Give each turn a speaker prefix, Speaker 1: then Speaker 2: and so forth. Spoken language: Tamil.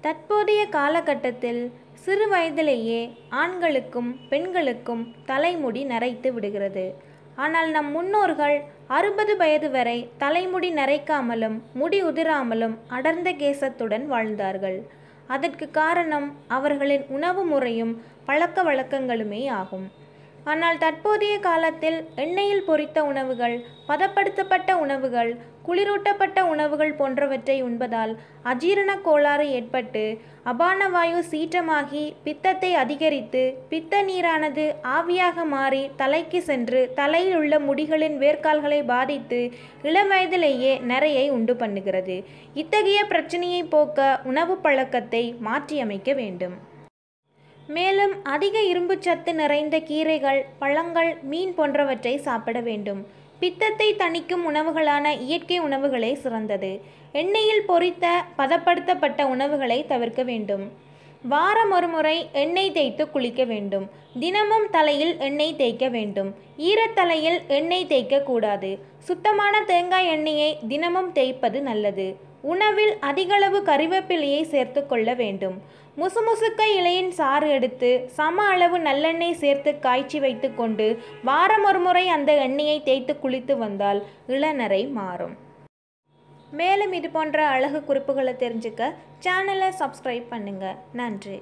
Speaker 1: தற்போதைய காலகட்டத்தில் சிறு வயதிலேயே ஆண்களுக்கும் பெண்களுக்கும் தலைமுடி நரைத்து விடுகிறது. ஆனால் நம் முன்னோர்கள் அறுபது வயது வரை தலைமுடி நரைக்காமலும் முடி உதிராமலும் அடர்ந்த கேசத்துடன் வாழ்ந்தார்கள். அதற்கு காரணம் அவர்களின் உணவு முறையும் பழக்க வழக்கங்களுமே ஆகும். ஆனால் தற்போதைய காலத்தில் எண்ணெயில் பொரித்த உணவுகள் பதப்படுத்தப்பட்ட உணவுகள் குளிரூட்டப்பட்ட உணவுகள் போன்றவற்றை உண்பதால் அஜீரண கோளாறு ஏற்பட்டு அபான வாயு சீற்றமாகி பித்தத்தை அதிகரித்து பித்த நீரானது ஆவியாக மாறி தலைக்கு சென்று தலையில் உள்ள முடிகளின் வேர்க்கால்களை பாதித்து இளம் வயதிலேயே நிறையை உண்டு பண்ணுகிறது. இத்தகைய பிரச்சனையை போக்க உணவு பழக்கத்தை மாற்றியமைக்க வேண்டும். மேலும் அதிக இரும்புச்சத்து நிறைந்த கீரைகள் பழங்கள் மீன் போன்றவற்றை சாப்பிட வேண்டும். பித்தத்தை தணிக்கும் உணவுகளான இயற்கை உணவுகளே சிறந்தது. எண்ணெயில் பொரித்த பதப்படுத்தப்பட்ட உணவுகளை தவிர்க்க வேண்டும். வாரம் ஒரு முறை எண்ணெய் தேய்த்து குளிக்க வேண்டும். தினமும் தலையில் எண்ணெய் தேய்க்க வேண்டும். ஈரத்தலையில் எண்ணெய் தேய்க்கக்கூடாது சுத்தமான தேங்காய் எண்ணெயை தினமும் தேய்ப்பது நல்லது. உணவில் அதிகளவு கறிவேப்பிலையை சேர்த்து கொள்ள வேண்டும். முசுமுசுக்க இலையின் சாறு எடுத்து சம அளவு நல்லெண்ணெய் சேர்த்து காய்ச்சி வைத்துக்கொண்டு வாரம் ஒரு முறை அந்த எண்ணெயை தேய்த்து குளித்து வந்தால் இளநரை மாறும். மேலும் இது போன்ற அழகு குறிப்புகளை தெரிஞ்சுக்க சேனலை சப்ஸ்கிரைப் பண்ணுங்கள் நன்றி.